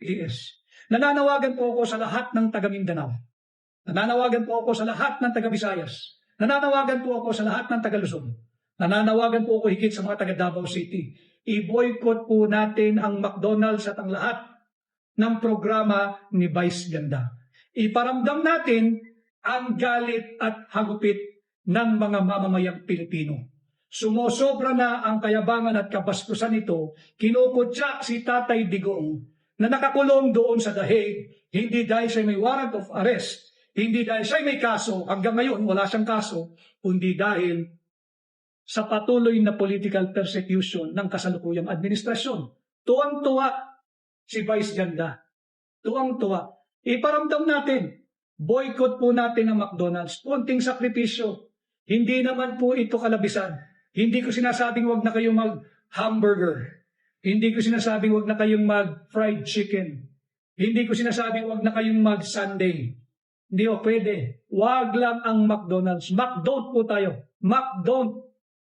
Yes. Nananawagan po ako sa lahat ng taga Mindanao. Nananawagan po ako sa lahat ng taga Visayas. Nananawagan po ako sa lahat ng taga Luzon. Nananawagan po ako higit sa mga taga Davao City. I-boycott po natin ang McDonald's at ang lahat ng programa ni Vice Ganda. Iparamdam natin ang galit at hagupit ng mga mamamayang Pilipino. Sumosobra na ang kayabangan at kabaskusan nito, kinukutya si Tatay Digong na nakakulong doon sa dahig, hindi dahil siya may warrant of arrest, hindi dahil siya may kaso, hanggang ngayon wala siyang kaso, kundi dahil sa patuloy na political persecution ng kasalukuyang administrasyon. Tuwang-tuwa si Vice Ganda. Tuwang-tuwa. Iparamdam natin, boycott po natin ang McDonald's. Kunting sakripisyo. Hindi naman po ito kalabisan. Hindi ko sinasabing wag na kayong mag-hamburger. Hindi ko sinasabing wag na kayong mag-fried chicken. Hindi ko sinasabing wag na kayong mag-sunday. Hindi o pwede. Wag lang ang McDonald's. McDon't po tayo. McDon't.